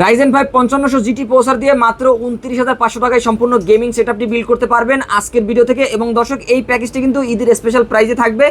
Ryzen five পঞ্চান্নশো GT প্রসার দিয়ে মাত্র উনত্রিশ হাজার পাঁচশো টাকায় সম্পূর্ণ গেমিং সেট আপটি বিল্ড করতে পারবেন আজকের ভিডিও থেকে। এবং দর্শক, এই প্যাকেজটি কিন্তু ঈদের স্পেশাল প্রাইজে থাকবে।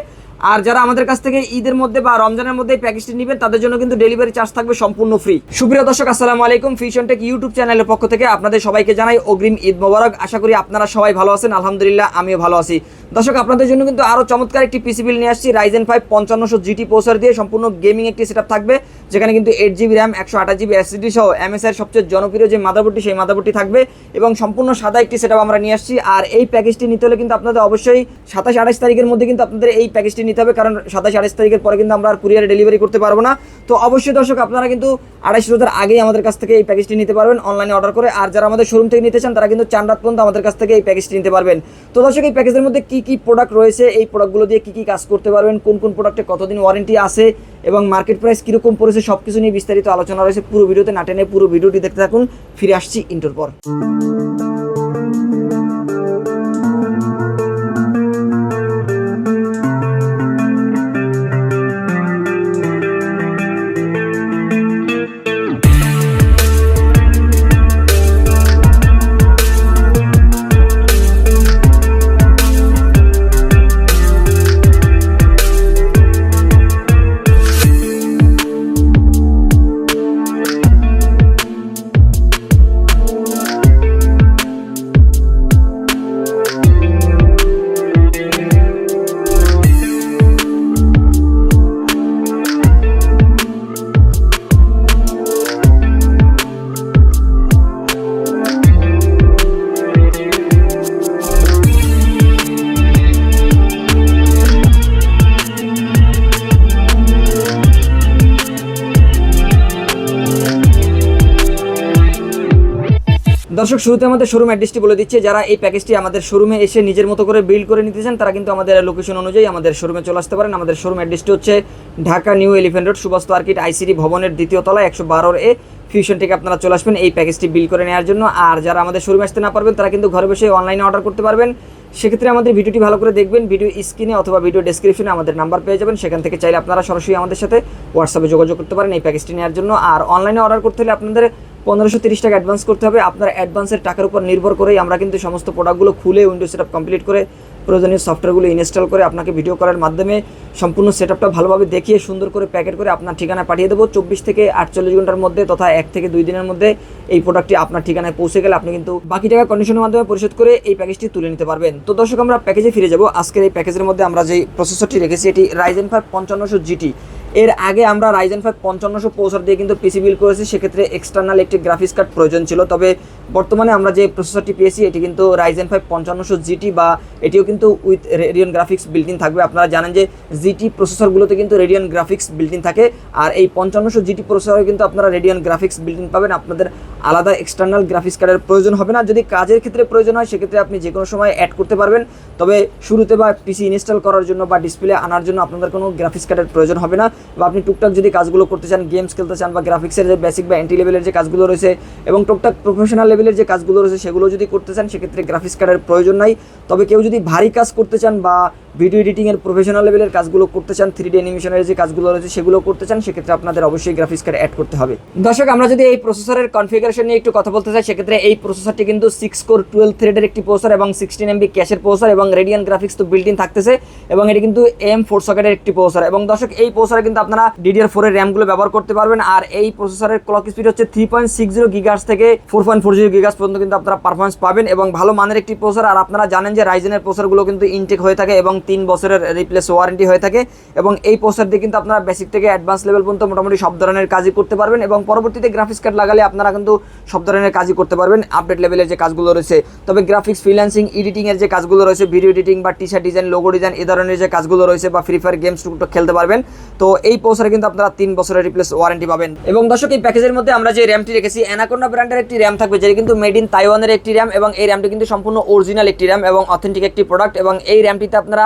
আর যারা আমাদের কাছ থেকে ঈদের মধ্যে বা রমজানের মধ্যে প্যাকেজটি নেবেন, তাদের জন্য কিন্তু ডেলিভারি চার্জ থাকবে সম্পূর্ণ ফ্রি সুপ্রিয় দর্শক, আসসালামু আলাইকুম। ফিশন টেক ইউটিউব চ্যানেলের পক্ষ থেকে আপনাদের সবাইকে জানাই অগ্রিম ঈদ মোবারক। আশা করি আপনারা সবাই ভালো আছেন, আলহামদুলিল্লাহ, আমিও ভালো আছি। দর্শক, আপনাদের জন্য কিন্তু আরও চমৎকার একটি পিসি বিল নিয়ে আসছি রাইজেন ফাইভ পঞ্চান্নশো জিটি প্রসার দিয়ে সম্পূর্ণ গেমিং একটি সেট থাকবে, যেখানে কিন্তু এইট জিবি র্যাম একশো আঠাশ জিবি এসএসডি সহ এমএসআই সবচেয়ে জনপ্রিয় যে মাদারবোর্ডটি সেই মাদারবোর্ডটি থাকবে এবং সম্পূর্ণ সাদা একটি সেট আমরা নিয়ে আসছি। আর এই প্যাকেজটি নিতে হলে কিন্তু আপনাদের অবশ্যই সাতাশ আঠাশ তারিখের মধ্যে কিন্তু আপনাদের এই প্যাকেজটি নিতে হবে, কারণ সাতাশ, আঠাশ তারিখের পরে কিন্তু আমরা আর কুরিয়ারে ডেলিভারি করতে পারব না। তো অবশ্যই দর্শক, আপনারা কিন্তু আড়াইশো রোজার আগেই আমাদের কাছ থেকে এই প্যাকেজটি নিতে পারবেন অনলাইনে অর্ডার করে। আর যারা আমাদের শোরুম থেকে নিতে চান, তারা কিন্তু চান রাত পর্যন্ত আমাদের কাছ থেকে এই প্যাকেজটি নিতে পারবেন। তো দর্শক, এই প্যাকেজের মধ্যে কী কী প্রোডাক্ট রয়েছে, এই প্রোডাক্টগুলো দিয়ে কী কী কাজ করতে পারবেন, কোন কোন প্রোডাক্টে কতদিন ওয়ারেন্টি আছে, এবং মার্কেট প্রাইস কীরকম পড়েছে সব কিছু নিয়ে বিস্তারিত আলোচনা রয়েছে পুরো ভিডিওতে। না টেনে পুরো ভিডিওটি দেখতে থাকুন, ফিরে আসছি ইন্টোর পর। দর্শক, শুরুতে আমাদের শোরুম অ্যাড্রেসটি বলে দিচ্ছে। যারা এই প্যাকেজটি আমাদের শোরুমে এসে নিজের মতো করে বিল্ড করে নিতে চান, তারা কিন্তু আমাদের লোকেশন অনুযায়ী আমাদের শোরুমে চলে আসতে পারেন। আমাদের শোরুম অ্যাড্রেসটি হচ্ছে Dhaka new elephant road, Subastu arcade ICD ভবনের দ্বিতীয় তলা একশো বারোর এ ফিউশন থেকে আপনারা চলে আসবেন এই প্যাকেজটি বিল করে নেওয়ার জন্য। আর যারা আমাদের শোরুমে আসতে না পারবেন, তারা কিন্তু ঘরে বসে অনলাইনে অর্ডার করতে পারবেন। সেক্ষেত্রে আমাদের ভিডিওটি ভালো করে দেখবেন ভিডিও স্ক্রিনে অথবা ভিডিও ডেসক্রিপশনে আমাদের নাম্বার পেয়ে যাবেন। সেখান থেকে চাইলে আপনারা সরাসরি আমাদের সাথে হোয়াটসঅ্যাপে যোগাযোগ করতে পারেন এই প্যাকেজটি নেওয়ার জন্য। আর অনলাইনে অর্ডার করতে হলে আপনাদের পনেরোশো তিরিশ টাকা অ্যাডভান্স করতে হবে। আপনার অ্যাডভান্সের টাকার উপর নির্ভর করেই আমরা কিন্তু সমস্ত প্রোডাক্টগুলো খুলে উইন্ডো সেট কমপ্লিট করে প্রয়োজনীয় সফটওয়্যারগুলো ইনস্টল করে আপনাকে ভিডিও করার মাধ্যমে সম্পূর্ণ সেট আপটা ভালোভাবে দেখিয়ে সুন্দর করে প্যাকেট করে আপনার ঠিকানায় পাঠিয়ে দেবো। চব্বিশ থেকে আটচল্লিশ ঘণ্টার মধ্যে তথা এক থেকে দুই দিনের মধ্যে এই প্রোডাক্টটি আপনার ঠিকানায় পৌঁছে গেলে আপনি কিন্তু বাকি টাকা কন্ডিশনের মাধ্যমে পরিশোধ করে এই প্যাকেজটি তুলে নিতে পারবেন। তো দর্শক, আমরা প্যাকেজে ফিরে যাব। আজকের এই প্যাকেজের মধ্যে আমরা যে প্রসেসরটি রেখেছি, এটি রাইজেন ফাইভ পঞ্চান্নশো জিটি এর আগে আমরা রাইজেন ফাইভ পঞ্চান্নশো পৌঁছার দিয়ে কিন্তু পিসি বিল করেছি, সেক্ষেত্রে এক্সটার্নাল একটি গ্রাফিক্স কার্ড প্রয়োজন ছিল। তবে বর্তমানে আমরা যে প্রসেসরটি পেয়েছি, এটি কিন্তু রাইজেন ফাইভ পঞ্চান্নশো জিটি বা এটিও কিন্তু উইথ রেডিয়ন গ্রাফিক্স বিল্ডিং থাকবে। আপনারা জানেন যে জিটি প্রসেসরগুলোতে কিন্তু রেডিয়ন গ্রাফিক্স বিল্ডিং থাকে আর এই পঞ্চান্নশো জিটি প্রসেসরে কিন্তু আপনারা রেডিয়ন গ্রাফিক্স বিল্ডিং পাবেন। আপনাদের আলাদা এক্সটার্নাল গ্রাফিক্স কার্ডের প্রয়োজন হবে না। যদি কাজের ক্ষেত্রে প্রয়োজন হয়, সেক্ষেত্রে আপনি যে কোনো সময় অ্যাড করতে পারবেন। তবে শুরুতে বা পিসি ইনস্টল করার জন্য বা ডিসপ্লে আনার জন্য আপনাদের কোনো গ্রাফিক্স কার্ডের প্রয়োজন হবে না বা আপনি টুকটাক যদি কাজগুলো করতে চান গেমস খেলতে চান বা গ্রাফিক্সের যে বেসিক বা এন্ট্রি লেভেলের যে কাজগুলো রয়েছে এবং টুকটাক প্রফেশনাল লেভেলের যে কাজগুলো রয়েছে সেগুলো যদি করতে চান, সেক্ষেত্রে গ্রাফিক্স কার্ডের প্রয়োজন নাই। তবে কেউ যদি ভারী কাজ করতে চান বা ভিডিও এডিটিংয়ের প্রফেশনাল লেভেলের কাজগুলো করতে চান থ্রি ডি অ্যানিমেশনের যে কাজগুলো রয়েছে সেগুলো করতে চান, সেক্ষেত্রে আপনাদের অবশ্যই গ্রাফিক্স কার্ড অ্যাড করতে হবে। দর্শক, আমরা যদি এই প্রসেসরের কনফিগারেশন নিয়ে একটু কথা বলতে চাই, সেক্ষেত্রে এই প্রসেসরটি কিন্তু সিক্স কোর টুয়েলভ থ্রেডের একটি প্রসেসর এবং সিক্সটিন এমবি ক্যাশের প্রসেসর এবং রেডিয়ান গ্রাফিক্স তো বিল্ট ইন থাকতেছে এবং এটি কিন্তু এম ফোর সকেটের একটি প্রসেসর এবং দর্শক, এই প্রসেসরে কিন্তু আপনারা ডিডিআর ফোর এর র্যামগুলো ব্যবহার করতে পারবেন আর এই প্রসেসরের ক্লক স্পিড হচ্ছে three point six zero gigahertz থেকে four point four zero gigahertz পর্যন্ত কিন্তু আপনারা পারফরমেন্স পাবেন এবং ভালো মানের একটি প্রসেসর আর আপনারা জানেন যে রাইজেনের প্রসেসরগুলো কিন্তু ইনটেক হয়ে থাকে এবং তিন বছরের রিপ্লেস ওয়ারেন্টি হয়ে থাকে এবং এই প্রসেসর দিয়ে কিন্তু আপনারা বেসিক থেকে অ্যাডভান্স লেভেল পর্যন্ত মোটামুটি সব ধরনের কাজই করতে পারবেন এবং পরবর্তীতে গ্রাফিক্স কার্ড লাগালে আপনারা কিন্তু সব ধরনের কাজই করতে পারবেন। আপডেট লেভেলের যে কাজগুলো রয়েছে, তবে গ্রাফিক্স ফ্রিল্যান্সিং এডিটিংয়ের যে কাজগুলো রয়েছে ভিডিও এডিটিং বা T shirt design logo design এই ধরনের যে কাজগুলো রয়েছে বা ফ্রি ফায়ার গেমস খেলতে পারবেন। তো এই প্রসেসরে কিন্তু আপনারা তিন বছরের রিপ্লেস ওয়ারেন্টি পাবেন। এবং দর্শক, এই প্যাকেজের মধ্যে আমরা যে র্যামটি রেখেছি অ্যানাকোন্ডা ব্র্যান্ডের একটি র্যাম থাকবে, যেটি কিন্তু মেড ইন তাইওয়ানের একটি র্যাম এবং এই র্যামটি কিন্তু সম্পূর্ণ অরিজিনাল একটি র্যাম এবং অথেন্টিক একটি প্রোডাক্ট এবং এই র্যামটিতে আপনারা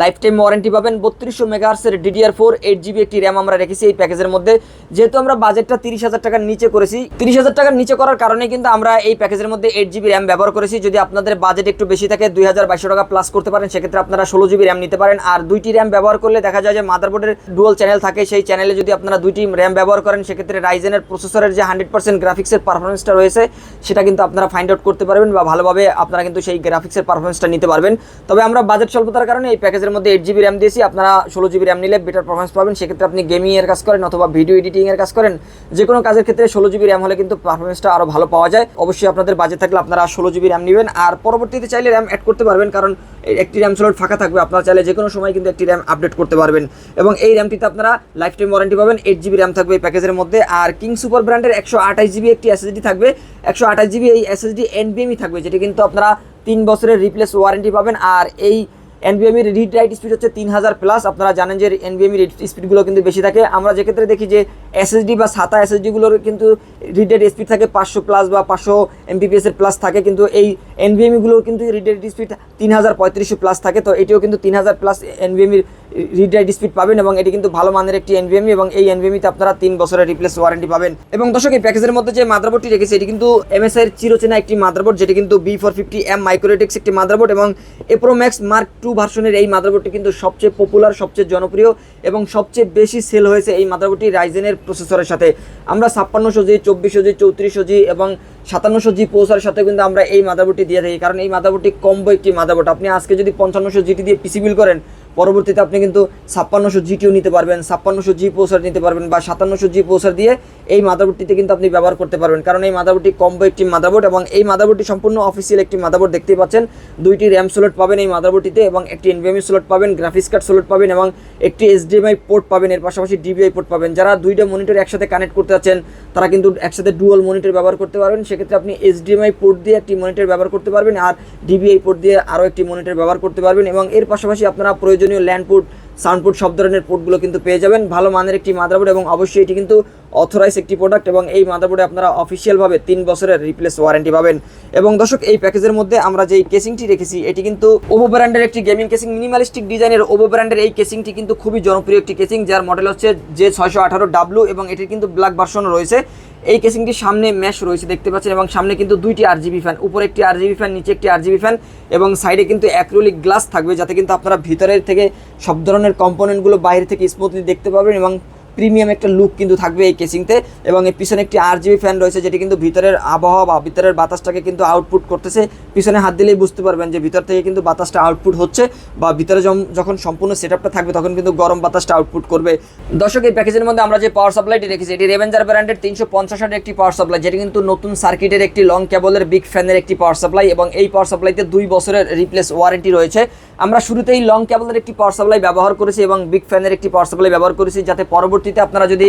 লাইফ টাইম ওয়ারেন্টি পাবেন বত্রিশশো মেগাহার্সের ডিডিআর ফোর এইট জিবি একটি র্যাম আমরা রেখেছি এই প্যাকেজের মধ্যে। যেহেতু আমরা বাজেটটা তিরিশ হাজার টাকার নিচে করেছি, তিরিশ হাজার টাকার নিচে করার কারণে কিন্তু আমরা এই প্যাকেজের মধ্যে এইট জিবি র্যাম ব্যবহার করেছি। যদি আপনাদের বাজেট একটু বেশি থাকে, দুই হাজার বাইশশো টাকা প্লাস করতে পারেন, সেক্ষেত্রে আপনারা ষোলো জিবি র্যাম নিতে পারেন। আর দুইটি র্যাম ব্যবহার করলে দেখা যায় যে মাদারবোর্ডের ডুয়াল চ্যানেল থাকে, সেই চ্যানেলে যদি আপনারা দুইটি র্যাম ব্যবহার করেন, সেক্ষেত্রে রাইজেনের প্রসেসরের যে হান্ড্রেড পার্সেন্ট গ্রাফিক্সের পারফরমেন্সটা রয়েছে, সেটা কিন্তু আপনারা ফাইন্ড আউট করতে পারবেন বা ভালোভাবে আপনারা কিন্তু সেই গ্রাফিক্সের পারফরমেন্সটা নিতে পারবেন। তবে আমরা বাজেট স্বল্পতার কারণে এই প্যাকেজের মধ্যে এইট জিবি র্যাম দিয়েছি। আপনারা ষোলো জিবি র্যাম নিলে বেটার পারফরমেন্স পাবেন। সেক্ষেত্রে আপনি গেমিং এর কাজ করেন অথবা ভিডিও এডিটিংয়ের কাজ করেন। যে কোনো কাজের ক্ষেত্রে ষোলো জিবি র্যাম হলে কিন্তু পারফরমেন্সটা আরও ভালো পাওয়া যায়। অবশ্যই আপনাদের বাজেট থাকলে আপনারা ষোলো জিবি র্যাম নেবেন। আর পরবর্তীতে চাইলে র্যাম অ্যাড করতে পারবেন, কারণ একটি র্যাম স্লট ফাঁকা থাকবে। আপনারা চাইলে যে কোনো সময় কিন্তু একটি র্যাম আপডেট করতে পারবেন। এবং এই র্যামটিতে আপনারা লাইফ টাইম ওয়ারেন্টি পাবেন। এইট জিবি র্যাম থাকবে এই প্যাকেজের মধ্যে। আর কিং সুপার ব্র্যান্ডের একশো আঠাশ জিবি একটি এসএসডি থাকবে। একশো আঠাশ জিবি এই এসএসডি এনবিএমই থাকবে, যেটি কিন্তু আপনারা তিন বছরের রিপ্লেস ওয়ারেন্টি পাবেন। আর এই এনবিএমির রিড রাইট স্পিড হচ্ছে তিন হাজার প্লাস আপনারা জানেন যে এনবিএমি রিড স্পিডগুলো কিন্তু বেশি থাকে। আমরা যেক্ষেত্রে দেখি যে এসএসডি বা সাতা এসএসডিগুলোর কিন্তু রিডেড স্পিড থাকে পাঁচশো প্লাস বা পাঁচশো এমবিপিএস এর প্লাস থাকে, কিন্তু এই এনবিএমিগুলোর কিন্তু রিডেড স্পিড তিন হাজার পঁয়ত্রিশশো প্লাস থাকে। তো এটিও কিন্তু তিন হাজার প্লাস এনবিএমির রিড রাইট স্পিড পাবেন এবং এটি কিন্তু ভালো মানের একটি এনবিএমি এবং এই এনবিএমিতে আপনারা তিন বছরের রিপ্লেস ওয়ারেন্টি পাবেন। এবং দর্শক, এই প্যাকেজের মধ্যে যে মাদারবোর্ডটি রেখেছে, এটি কিন্তু এমএসআই এর চিরচেনা একটি মাদারবোর্ড যেটি কিন্তু B four fifty M micro ATX একটি মাদারবোর্ড এবং এপ্রো ম্যাক্স মার্ক টু ভার্সনের এই মাদারবোর্ডটি কিন্তু সবচেয়ে পপুলার সবচেয়ে জনপ্রিয় এবং সবচেয়ে বেশি সেল হয়েছে এই মাদারবোর্ডটি রাইজেনের প্রসেসরের সাথে। আমরা ছাপ্পান্নশো জি, চব্বিশশো জি, চৌত্রিশশো জি এবং সাতান্নশো জি পৌঁছার সাথে কিন্তু আমরা এই মাদারবোর্ডটি দিয়ে থাকি। কারণ এই মাদারবোর্ডটি কম্বো একটি মাদারবোর্ড। আপনি আজকে যদি পঞ্চান্নশো জিটি দিয়ে পিসি বিল করেন পরবর্তীতে আপনি কিন্তু ছাপ্পান্নশো জিটিও নিতে পারবেন, ছাপ্পান্নশো জি পৌঁছার নিতে পারবেন বা সাতান্নশো জি পৌঁছার দিয়ে এই মাদারবোর্ডটিতে কিন্তু আপনি ব্যবহার করতে পারবেন। কারণ এই মাদারবোর্ডটি কম্বো একটি মাদারবোর্ড এবং এই মাদারবোর্ডটি সম্পূর্ণ অফিসিয়াল একটি মাদারবোর্ড দেখতেই পাচ্ছেন। দুইটি র্যাম স্লট পাবেন এই মাদারবোর্ডটিতে এবং একটি এনভিএমই স্লট পাবেন গ্রাফিক্স কার্ড স্লট পাবেন এবং একটি এইচডিএমআই পোর্ট পাবেন। এর পাশাপাশি ডিবিআই পোর্ট পাবেন। যারা দুইটা মনিটর একসাথে কানেক্ট করতে যাচ্ছেন তারা কিন্তু একসাথে ডুয়াল মনিটর ব্যবহার করতে পারবেন। সেক্ষেত্রে আপনি এইচডিএমআই পোর্ট দিয়ে একটি মনিটর ব্যবহার করতে পারবেন আর ডিবিআই পোর্ট দিয়ে আরও একটি মনিটর ব্যবহার করতে পারবেন এবং এর পাশাপাশি আপনারা প্রয়োজনীয় ল্যান্ড পোর্ট সাউন্ডপোর্ট সব ধরনের পোর্টগুলো কিন্তু পেয়ে যাবেন। ভালো মানের একটি মাদারবোর্ড এবং অবশ্যই এটি কিন্তু অথরাইজ একটি প্রোডাক্ট এবং এই মাদারবোর্ডে আপনারা অফিসিয়ালভাবে তিন বছরের রিপ্লেস ওয়ারেন্টি পাবেন। এবং দর্শক, এই প্যাকেজের মধ্যে আমরা যেই কেসিংটি রেখেছি, এটি কিন্তু ওভো ব্র্যান্ডের একটি গেমিং কেসিং মিনিমালিস্টিক ডিজাইনের ওভো ব্র্যান্ডের এই কেসিংটি কিন্তু খুবই জনপ্রিয় একটি কেসিং যার মডেল হচ্ছে যে ছয়শো আঠারো ডাব্লু এবং এটির কিন্তু ব্ল্যাক ভার্সন রয়েছে। এই কেসিংটির সামনে ম্যাশ রয়েছে, দেখতে পাচ্ছেন, এবং সামনে কিন্তু দুইটি আরজিবি ফ্যান উপরে একটি আরজিবি ফ্যান নিচে একটি আরজিবি ফ্যান এবং সাইডে কিন্তু অ্যাক্রিলিক গ্লাস থাকবে, যাতে কিন্তু আপনারা ভিতরের থেকে সব ধরনের কম্পোনেন্টগুলো বাইরে থেকে স্মুথলি দেখতে পাবেন এবং প্রিমিয়াম একটা লুক কিন্তু থাকবে এই কেসিংতে এবং এর পিছনে একটি আর আরজিবি ফ্যান রয়েছে, যেটি কিন্তু ভিতরের আবহাওয়া বা ভিতরের বাতাসটাকে কিন্তু আউটপুট করতেছে। পিছনে হাত দিলেই বুঝতে পারবেন যে ভিতর থেকে কিন্তু বাতাসটা আউটপুট হচ্ছে বা ভিতরে যখন সম্পূর্ণ সেট থাকবে তখন কিন্তু গরম বাতাসটা আউটপুট করবে। দর্শক, এই প্যাকেজের মধ্যে আমরা যে পাওয়ার সাপ্লাইটি রেখেছি এটি রেভেঞ্জার ব্র্যান্ডের তিনশো পঞ্চাশ একটি পাওয়ার সাপ্লাই যেটি কিন্তু নতুন সার্কিটের একটি লং কেবলের বিগ ফ্যানের একটি পাওয়ার সাপ্লাই এবং এই পাওয়ার সাপ্লাইতে দুই বছরের রিপ্লেস ওয়ারেন্টি রয়েছে। আমরা শুরুতেই লং কেবলের একটি পাওয়ার সাপ্লাই ব্যবহার করেছি এবং বিগ ফ্যানের একটি পাওয়ার সাপ্লাই ব্যবহার করেছি, যাতে পরবর্তীতে আপনারা যদি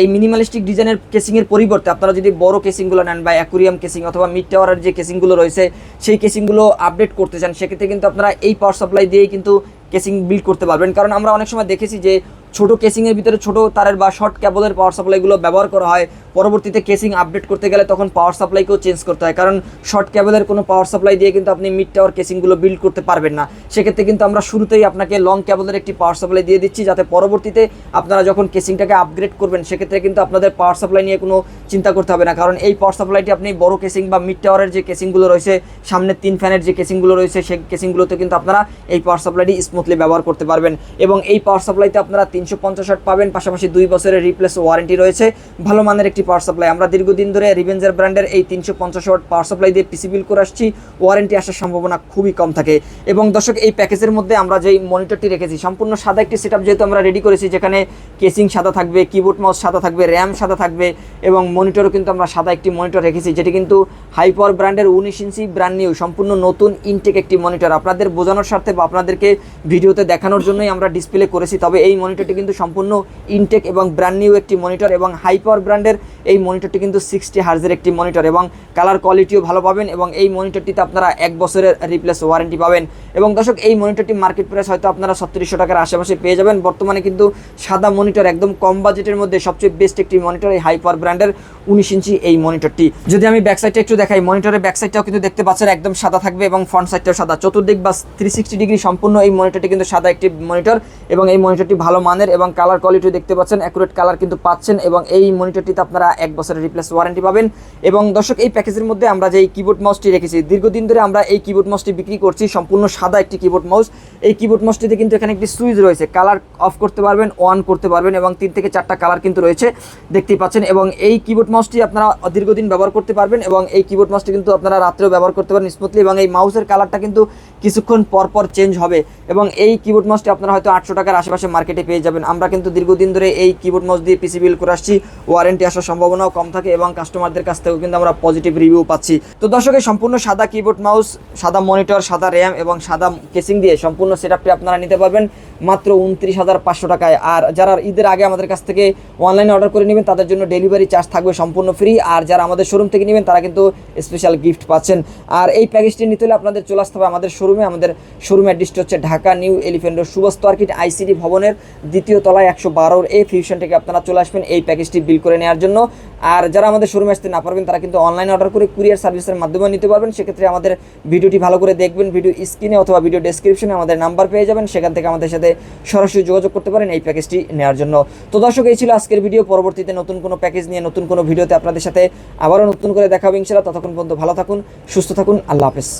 এই মিনিমালিস্টিক ডিজাইনের কেসিংয়ের পরিবর্তে আপনারা যদি বড় কেসিংগুলো নেন বা অ্যাকুরিয়াম কেসিং অথবা মিড টাওয়ারের যে কেসিংগুলো রয়েছে, সেই কেসিংগুলো আপডেট করতে চান, সেক্ষেত্রে কিন্তু আপনারা এই পাওয়ার সাপ্লাই দিয়েই কিন্তু কেসিং বিল্ড করতে পারবেন। কারণ আমরা অনেক সময় দেখেছি যে ছোট কেসিংয়ের ভিতরে ছোট তারের বা শর্ট কেবলের পাওয়ার সাপ্লাইগুলো ব্যবহার করা হয়। পরবর্তীতে কেসিং আপডেট করতে গেলে তখন পাওয়ার সাপ্লাইকেও চেঞ্জ করতে হয়। কারণ শর্ট কেবলের কোনো পাওয়ার সাপ্লাই দিয়ে কিন্তু আপনি মিড টাওয়ার কেসিংগুলো বিল্ড করতে পারবেন না। সেক্ষেত্রে কিন্তু আমরা শুরুতেই আপনাকে লং কেবলের একটি পাওয়ার সাপ্লাই দিয়ে দিচ্ছি, যাতে পরবর্তীতে আপনারা যখন কেসিংটাকে আপগ্রেড করবেন, সেক্ষেত্রে কিন্তু আপনাদের পাওয়ার সাপ্লাই নিয়ে কোনো চিন্তা করতে হবে না। কারণ এই পাওয়ার সাপ্লাইটি আপনি বড় কেসিং বা মিড টাওয়ারের যে কেসিংগুলো রয়েছে সামনে তিন ফ্যানের যে কেসিংগুলো রয়েছে, সেই কেসিংগুলোতে কিন্তু আপনারা এই পাওয়ার সাপ্লাইটি স্মুথলি ব্যবহার করতে পারবেন। এবং এই পাওয়ার সাপ্লাইতে আপনারা তিনশো পঞ্চাশ ওয়াট পাবেন। পাশাপাশি দুই বছরের রিপ্লেস ওয়ারেন্টি রয়েছে। ভালো মানের একটি পাওয়ার সাপ্লাই আমরা দীর্ঘদিন ধরে রিভেঞ্জার ব্র্যান্ডের এই তিনশো পঞ্চাশ ওয়াট পাওয়ার সাপ্লাই দিয়ে পিসি বিল করে আসছি। ওয়ারেন্টি আসার সম্ভাবনা খুবই কম থাকে। এবং দর্শক, এই প্যাকেজের মধ্যে আমরা যেই মনিটরটি রেখেছি, সম্পূর্ণ সাদা একটি সেটআপ যেহেতু আমরা রেডি করেছি, যেখানে কেসিং সাদা থাকবে কিবোর্ড মাউস সাদা থাকবে র্যাম সাদা থাকবে এবং মনিটরও কিন্তু আমরা সাদা একটি মনিটর রেখেছি, যেটি কিন্তু হাই পাওয়ার ব্র্যান্ডের উনিশ ইঞ্চি ব্র্যান্ড নিউ সম্পূর্ণ নতুন ইনটেক একটি মনিটর আপনাদের বোঝানোর স্বার্থে বা আপনাদেরকে ভিডিওতে দেখানোর জন্যই আমরা ডিসপ্লে করেছি, তবে এই মনিটরটি কিন্তু সম্পূর্ণ ইনটেক এবং ব্র্যান্ড নিউ একটি মনিটর এবং হাইপার ব্র্যান্ডের এই মনিটরটি কিন্তু সিক্সটি হার্জের একটি মনিটর এবং কালার কোয়ালিটিও ভালো পাবেন এবং এই মনিটরটিতে আপনারা এক বছরের রিপ্লেস ওয়ারেন্টি পাবেন। এবং দর্শক, এই মনিটরটি মার্কেট প্রাইস হয়তো আপনারা সত্তিরিশশো টাকার আশেপাশে পেয়ে যাবেন। বর্তমানে কিন্তু সাদা মনিটর একদম কম বাজেটের মধ্যে সবচেয়ে বেস্ট একটি মনিটর এই হাই পাওয়ার ব্র্যান্ডের উনিশ ইঞ্চি এই মনিটরটি। যদি আমি ব্যাক সাইডটা একটু দেখাই, মনিটরের ব্যাক সাইডটাও কিন্তু দেখতে পাচ্ছেন, একদম সাদা থাকবে এবং ফ্রন্ট সাইডটাও সাদা। চতুর্দিক বা থ্রি সিক্সটি ডিগ্রি সম্পূর্ণ এই মনিটরটি কিন্তু সাদা একটি মনিটর এবং এই মনিটরটি ভালো মানের এবং কালার কোয়ালিটি দেখতে পাচ্ছেন অ্যাকুরেট কালার কিন্তু পাচ্ছেন এবং এই মনিটরটিতে আপনারা এক বছরের রিপ্লেস ওয়ারেন্টি পাবেন। এবং দর্শক, এই প্যাকেজের মধ্যে আমরা যে কিবোর্ড মাউসটি রেখেছি, দীর্ঘদিন ধরে আমরা এই কিবোর্ড মাউসটি বিক্রি করছি, সম্পূর্ণ সাদা একটি কিবোর্ড মাউস এই কিবোর্ড মাউসটিতে কিন্তু এখানে একটি সুইচ রয়েছে কালার অফ করতে পারবেন অন করতে পারবেন এবং তিন থেকে চারটা কালার কিন্তু রয়েছে, দেখতেই পাচ্ছেন। এবং এই কিবোর্ড মাউসটি আপনারা দীর্ঘদিন ব্যবহার করতে পারবেন এবং এই কিবোর্ড মাউসটি কিন্তু আপনারা রাত্রেও ব্যবহার করতে পারেন স্মুথলি এবং এই মাউসের কালারটা কিন্তু কিছুক্ষণ পর পর চেঞ্জ হবে এবং এই কিবোর্ড মাউসটি আপনারা হয়তো আটশো টাকার আশেপাশে মার্কেটে পেয়ে যাবেন। আমরা কিন্তু দীর্ঘদিন ধরে এই কিবোর্ড মাউস দিয়ে পিসি বিল করে আসছি। ওয়ারেন্টি আসার সম্ভাবনাও কম থাকে এবং কাস্টমারদের কাছ থেকেও কিন্তু আমরা পজিটিভ রিভিউ পাচ্ছি। তো দর্শকের সম্পূর্ণ সাদা কিবোর্ড মাউস সাদা মনিটর সাদা র্যাম এবং সাদা কেসিং দিয়ে সম্পূর্ণ সেটআপটি আপনারা নিতে পারবেন মাত্র উনত্রিশ হাজার পাঁচশো টাকায়। আর যারা ঈদের আগে আমাদের কাছ থেকে অনলাইনে অর্ডার করে নেবেন, তাদের জন্য ডেলিভারি চার্জ থাকবে সম্পূর্ণ ফ্রি। আর যারা আমাদের শোরুম থেকে নেবেন, তারা কিন্তু স্পেশাল গিফট পাচ্ছেন। আর এই প্যাকেজটি নিতে হলে আপনাদের চলে আসতে হবে আমাদের শোরুমে আমাদের শোরুম অ্যাড্রেসটি হচ্ছে ঢাকা নিউ এলিফেন্ট রোড সুবস্ত মার্কেট আইসিডি ভবনের দ্বিতীয় তলায় একশো বারোর এই ফিউশন থেকে আপনারা চলে আসবেন এই প্যাকেজটি বিল করে নেওয়ার জন্য। আর যারা আমাদের শোরুমে আসতে না পারবেন, তারা কিন্তু অনলাইনে অর্ডার করে কুরিয়ার সার্ভিসের মাধ্যমে নিতে পারবেন। সেক্ষেত্রে আমাদের ভিডিওটি ভালো করে দেখবেন। ভিডিও স্ক্রিনে অথবা ভিডিও ডেসক্রিপশনে আমাদের নাম্বার পেয়ে যাবেন। সেখান থেকে আমাদের সাথে সরাসরি যোগাযোগ করতে পারেন এই প্যাকেজটি নেওয়ার জন্য। তো দর্শক, এই ছিল আজকের ভিডিও পরবর্তীতে নতুন কোনো প্যাকেজ নিয়ে, নতুন কোনো ভিডিওতে আপনাদের সাথে আবারও নতুন করে দেখা হবে ইনশাল্লাহ ততক্ষণ পর্যন্ত ভালো থাকুন, সুস্থ থাকুন। আল্লাহ হাফেজ।